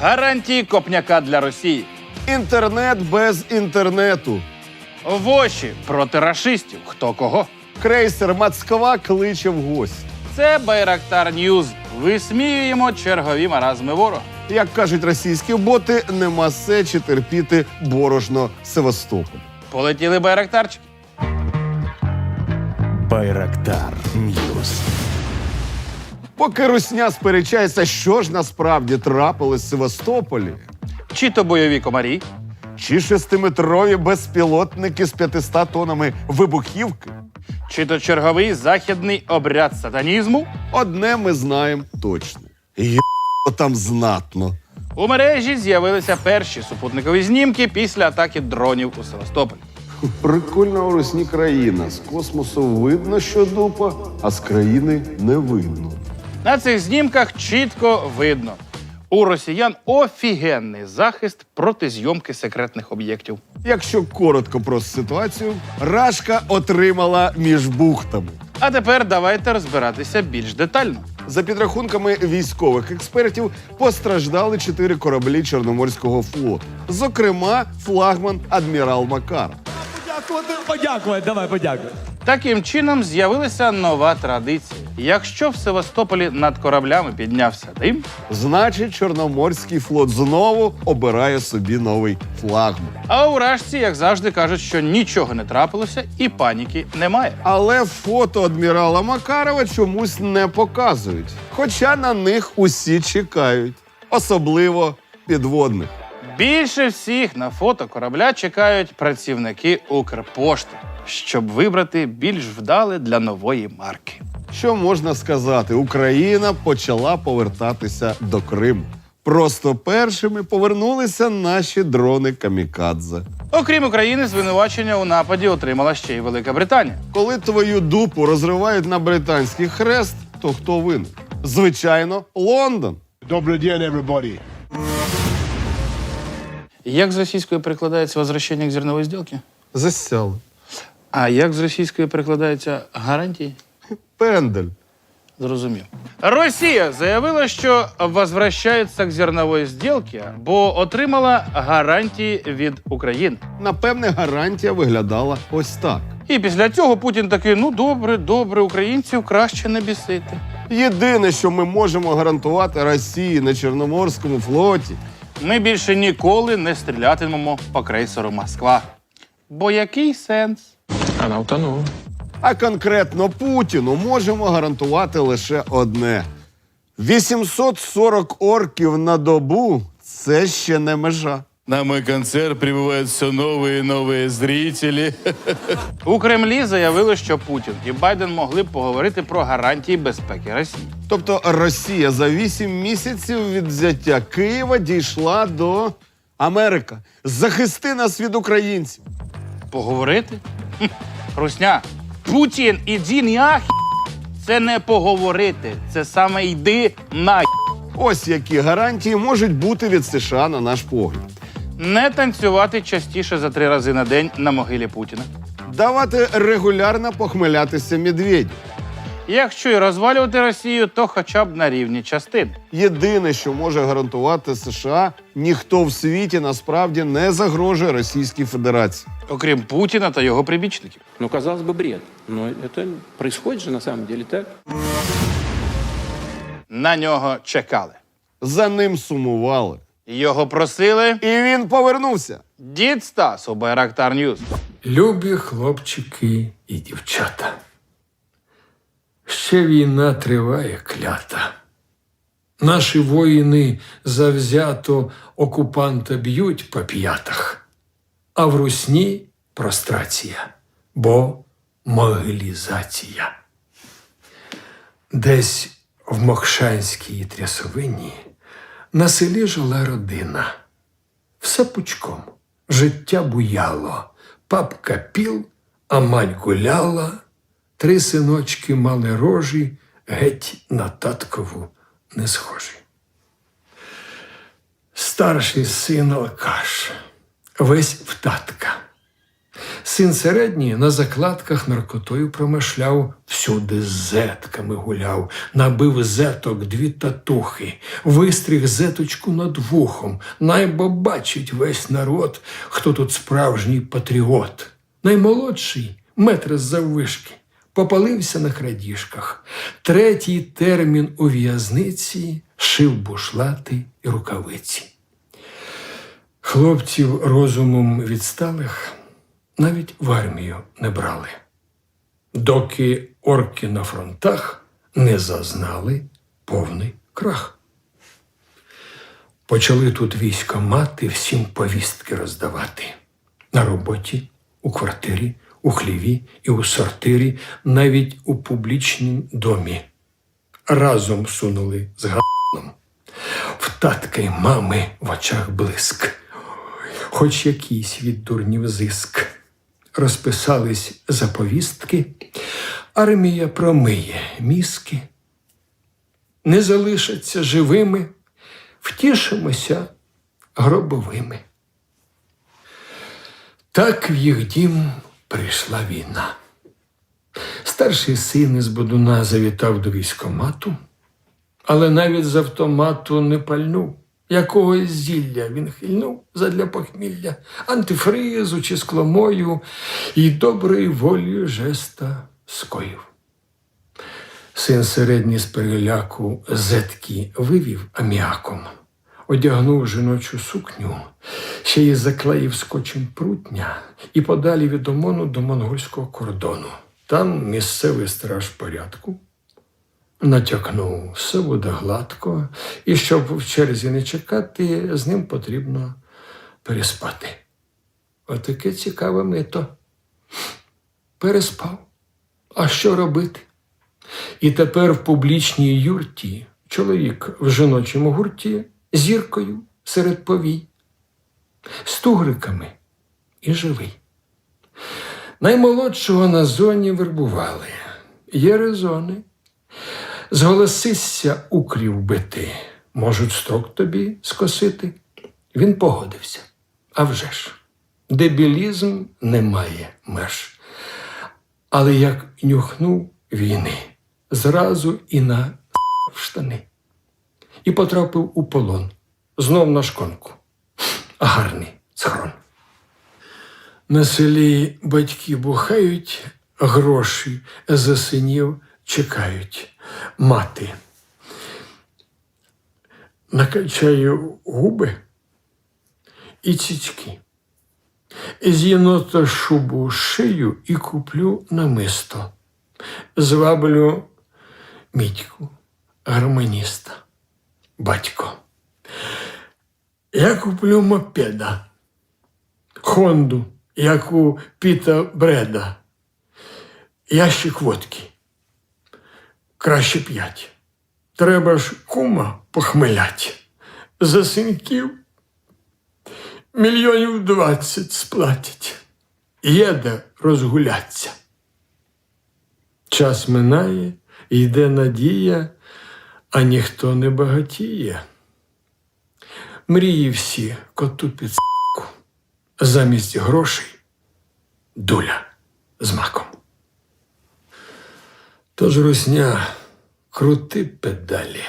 гарантії копняка для Росії. Інтернет без інтернету. Воші проти рашистів. Хто кого? Крейсер Москва кличе в гості. Це Байрактар Ньюз. Висміюємо чергові маразми ворога. Як кажуть російські боти, нема сечі терпіти борошно Севастополь. Полетіли байрактарчики. Байрактар Ньюс. Поки русня сперечається, що ж насправді трапилось в Севастополі, Чи то бойові комарі, чи шестиметрові безпілотники з 500 тонами вибухівки, чи то черговий західний обряд сатанізму. одне ми знаємо точно. Є там знатно. У мережі з'явилися перші супутникові знімки після атаки дронів у Севастополі. Прикольна у русні країна. З космосу видно, що дупа, а з країни не видно. На цих знімках чітко видно. У росіян офігенний захист проти зйомки секретних об'єктів. Якщо коротко про ситуацію, Рашка отримала між бухтами. А тепер давайте розбиратися більш детально. За підрахунками військових експертів, постраждали чотири кораблі Чорноморського флоту, зокрема, флагман адмірал Макар. Подякувати, подякувати, давай подякуй. Таким чином з'явилася нова традиція. Якщо в Севастополі над кораблями піднявся дим, Значить, Чорноморський флот знову обирає собі новий флагман. а у Рашці, як завжди, кажуть, що нічого не трапилося і паніки немає. Але фото адмірала Макарова чомусь не показують. Хоча на них усі чекають, особливо підводних. Більше всіх на фото корабля чекають працівники Укрпошти, щоб вибрати більш вдале для нової марки. Що можна сказати? Україна почала повертатися до Криму. Просто першими повернулися наші дрони Камікадзе. Окрім України, звинувачення у нападі отримала ще й Велика Британія. Коли твою дупу розривають на британський хрест, то хто винен? Звичайно, Лондон. Добрый день, everybody. Як з російської перекладається возвращення к зернової зділки? Засяли. А як з російської перекладається гарантії? Пендель. Зрозумів. Росія заявила, що возвращається к зернової зділки, бо отримала гарантії від України. Напевне, гарантія виглядала ось так. І після цього Путін такий: ну добре, добре, українців краще не бісити. Єдине, що ми можемо гарантувати Росії на Чорноморському флоті, Ми більше ніколи не стрілятимемо по крейсеру Москва. Бо який сенс? Вона утонула. а конкретно Путіну можемо гарантувати лише одне: 840 орків на добу це ще не межа. На мой концерт прибывают все новые и новые зрители. У Кремлі заявили, що Путін і Байден могли б поговорити про гарантії безпеки Росії. Тобто Росія за 8 місяців від взяття Києва дійшла до Америка. Захисти нас від українців. Поговорити? Хм, Русня, Путін іди нахі. Це не поговорити, це саме йди на. Ось які гарантії можуть бути від США на наш погляд. Не танцювати частіше за три рази на день на могилі Путіна. Давати регулярно похмелятися медведю. Якщо і розвалювати Росію, то хоча б на рівні частин. Єдине, що може гарантувати США, ніхто в світі насправді не загрожує Російській Федерації. окрім Путіна та його прибічників. Ну, казалось бы, бред. Но это происходит же на самом деле так. На нього чекали. За ним сумували. Його просили. І він повернувся. Дід Стас у Байрактар Ньюз. Любі хлопчики і дівчата. Ще війна триває клята. Наші воїни завзято окупанта б'ють по п'ятах, а в русні прострація, бо могилізація. Десь в Мокшанській трясовині на селі жила родина. Все пучком. Життя буяло, папка піл, а мать гуляла, три синочки мали рожі, геть на таткову не схожі. Старший син алкаш, весь в татка. Син середній на закладках наркотою промишляв Всюди з зетками гуляв, набив зеток дві татухи, вистріг зеточку над вухом. Найбо бачить весь народ, хто тут справжній патріот. Наймолодший метр з заввишки, попалився на крадіжках. Третій термін у в'язниці шив бушлати і рукавиці. Хлопців розумом відсталих навіть в армію не брали, доки орки на фронтах не зазнали повний крах. Почали тут військомати всім повістки роздавати на роботі, у квартирі, у хліві і у сортирі, навіть у публічнім домі. Разом сунули з ганом. В татка й мами в очах блиск, хоч якийсь від дурнів зиск. Розписались заповістки, армія промиє мізки, не залишаться живими, втішимося гробовими. Так в їх дім прийшла війна. Старший син із Бодуна завітав до військомату, але навіть з автомату не пальнув. Якогось зілля він хильнув задля похмілля, антифризу чи скломою і доброї волі жеста скоїв. Син середній з переляку зетки вивів аміаком, одягнув жіночу сукню, ще й заклеїв скотчем прутня і подалі від ОМОНу до монгольського кордону. Там місцевий страж порядку натякнув, все буде гладко, і щоб в черзі не чекати, з ним потрібно переспати. Отаке цікаве мито. Переспав. А що робити? І тепер в публічній юрті чоловік в жіночому гурті зіркою серед повій, з тугриками і живий. Наймолодшого на зоні вербували. Є резони. Зголосися укрів бити, можуть строк тобі скосити. Він погодився. А вже ж, дебілізм не має меж. Але як нюхнув війни, зразу і на в штани. І потрапив у полон, знов на шконку. Гарний схрон. На селі батьки бухають, гроші за синів чекають. Мати. Накачаю губи і цічки. З єнота шубу шию і куплю намисто. Зваблю мітьку, гармоніста, батько. Я куплю мопеда, Хонду, як у Піта Бреда, ящик водки. Краще п'ять. Треба ж кума похмелять. За синків мільйонів двадцять сплатять. Єде розгуляться. Час минає, йде надія, а ніхто не багатіє. Мрії всі коту під с**ку. Замість грошей дуля з маком. Тож русня, крути педалі.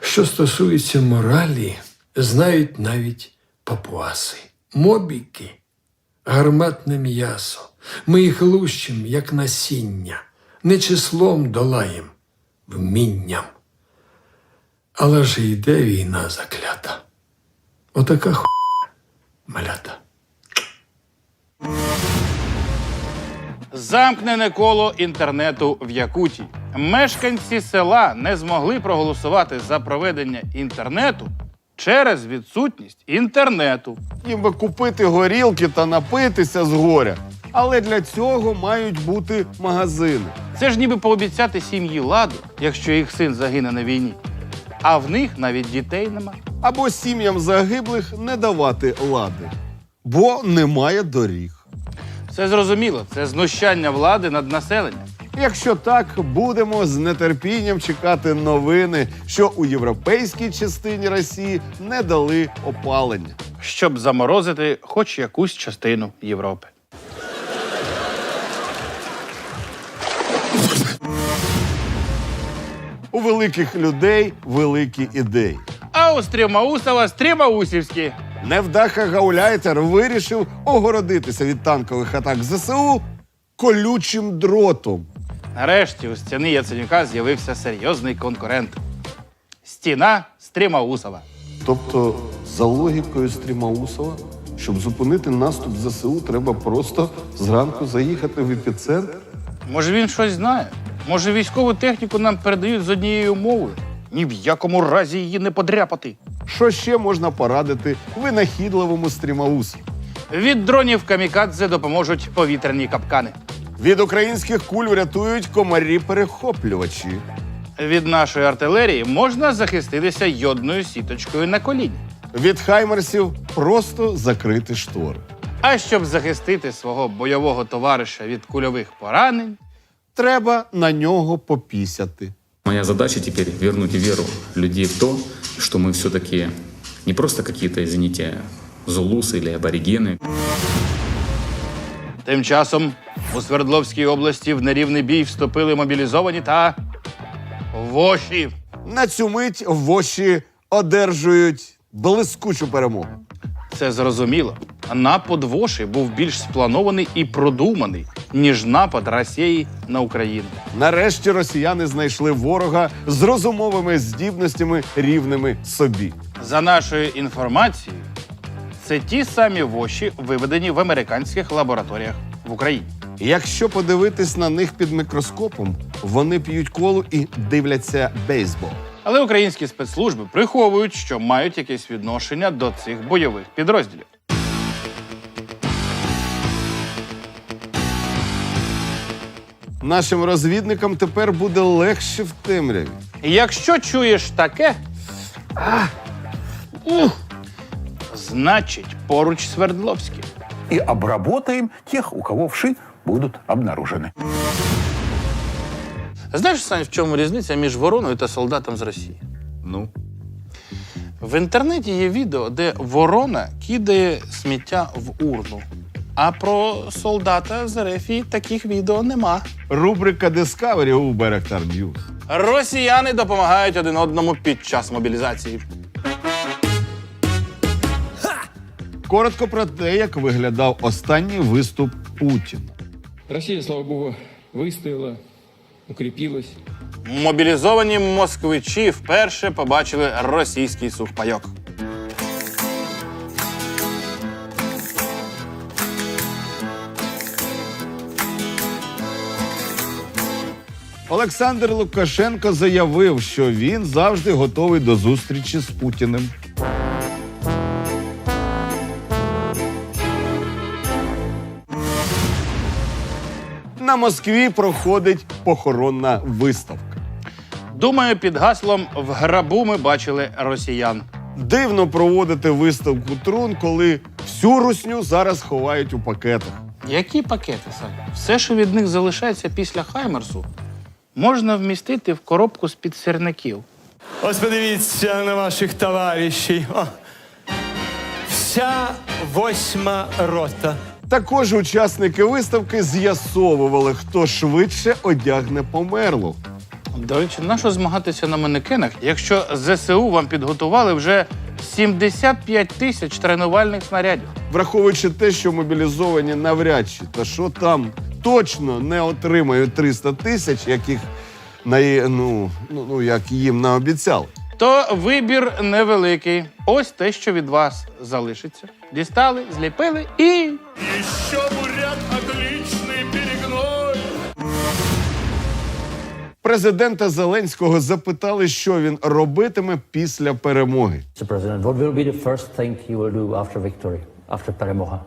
Що стосується моралі, знають навіть папуаси, мобіки, гарматне м'ясо. Ми їх лущим, як насіння, не числом долаєм, вмінням. Але ж йде війна заклята. Отака хуйня, малята. Замкнене коло інтернету в Якутії. Мешканці села не змогли проголосувати за проведення інтернету через відсутність інтернету. Їм би купити горілки та напитися з горя. Але для цього мають бути магазини. Це ж ніби пообіцяти сім'ї ладу, якщо їх син загине на війні. А в них навіть дітей нема. Або сім'ям загиблих не давати лади, бо немає доріг. Це зрозуміло, це знущання влади над населенням. Якщо так, будемо з нетерпінням чекати новини, що у європейській частині Росії не дали опалення. Щоб заморозити хоч якусь частину Європи. У великих людей великі ідеї. А у стрімаусова стрімаусівські. Невдаха Гауляйтер вирішив огородитися від танкових атак ЗСУ колючим дротом. Нарешті у стіни Яценюка з'явився серйозний конкурент. Стіна Стрімаусова. Тобто, за логікою Стрімаусова, щоб зупинити наступ ЗСУ, треба просто зранку заїхати в епіцентр. Може, він щось знає? Може, військову техніку нам передають з однією мовою? Ні в якому разі її не подряпати. Що ще можна порадити винахідливому стрімаусу? Від дронів камікадзе допоможуть повітряні капкани. Від українських куль врятують комарі-перехоплювачі. Від нашої артилерії можна захиститися йодною сіточкою на коліні. Від хаймерсів просто закрити штори. А щоб захистити свого бойового товариша від кульових поранень, Треба на нього попісяти. Моя задача теперь вернуть веру людей в то, что мы все-таки не просто какие-то, извините, зулусы или аборигены. Тим часом у Свердловській області в нерівний бій вступили мобілізовані та воші. На цю мить воші одержують блискучу перемогу. Це зрозуміло. Напад воші був більш спланований і продуманий, ніж напад Росії на Україну. Нарешті росіяни знайшли ворога з розумовими здібностями рівними собі. За нашою інформацією, це ті самі воші, виведені в американських лабораторіях в Україні. Якщо подивитись на них під мікроскопом, вони п'ють колу і дивляться бейсбол. Але українські спецслужби приховують, що мають якесь відношення до цих бойових підрозділів. Нашим розвідникам тепер буде легше в темряві. Якщо чуєш таке, а, ух, значить поруч Свердловський. И обработаем тех, у кого вши будут обнаружены. Знаєш, Сань, в чому різниця між вороною та солдатом з Росії? Ну, В інтернеті є відео, де ворона кидає сміття в урну. А про солдата з Рефії таких відео нема. рубрика Discovery у Беректар News. Росіяни допомагають один одному під час мобілізації. Коротко про те, як виглядав останній виступ Путіна. Россия, слава богу, выстояла, укрепилась. Мобілізовані москвичі вперше побачили російський сухпайок. Олександр Лукашенко заявив, що він завжди готовий до зустрічі з Путіним. На Москві проходить похоронна виставка. Думаю, під гаслом в грабу ми бачили росіян. Дивно проводити виставку трун, коли всю русню зараз ховають у пакетах. Які пакети, Саня? Все, що від них залишається після Хаймерсу, можна вмістити в коробку з-під сірників. Ось подивіться на ваших товаришів. О. Вся восьма рота. Також учасники виставки з'ясовували, хто швидше одягне померлу. До речі, нащо змагатися на манекенах, якщо ЗСУ вам підготували вже 75 тисяч тренувальних снарядів? Враховуючи те, що мобілізовані навряд чи, та що там точно не отримають 300 тисяч, яких на ну, ну, ну як їм наобіцяли. То вибір невеликий. Ось те, що від вас залишиться. Дістали, зліпили і. Президента Зеленського запитали, що він робитиме після перемоги. Mr. President, what will be the first thing you will do after victory, after Peremoja?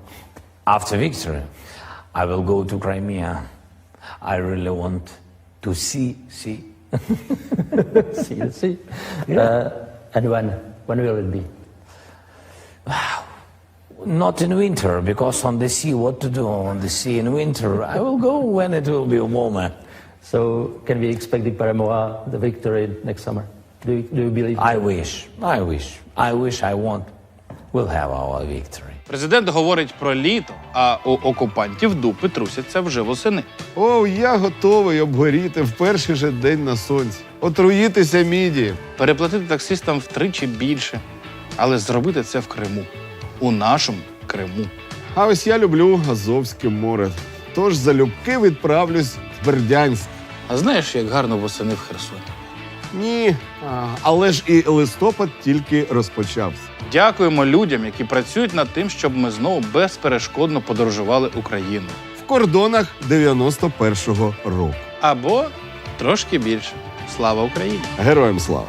After victory, I will go to Crimea. I really want to see, see. see, see. Uh, and when? When will it be? Not in winter, because on the sea, what to do on the sea in winter? I will go when it will be warmer. So, can we expect the Peremoja, the victory next summer? Do you, do you believe? I wish, I wish, I wish, I want. we'll have our victory. Президент говорить про літо, а у окупантів дупи трусяться вже восени. О, я готовий обгоріти в перший же день на сонці. Отруїтися міді. Переплатити таксистам втричі більше, але зробити це в Криму, у нашому Криму. А ось я люблю Азовське море. Тож залюбки відправлюсь в Бердянськ. А знаєш, як гарно восени в Херсоні? Ні, а, але ж і листопад тільки розпочався. Дякуємо людям, які працюють над тим, щоб ми знову безперешкодно подорожували Україну. В кордонах 91-го року. Або трошки більше. Слава Україні! Героям слава!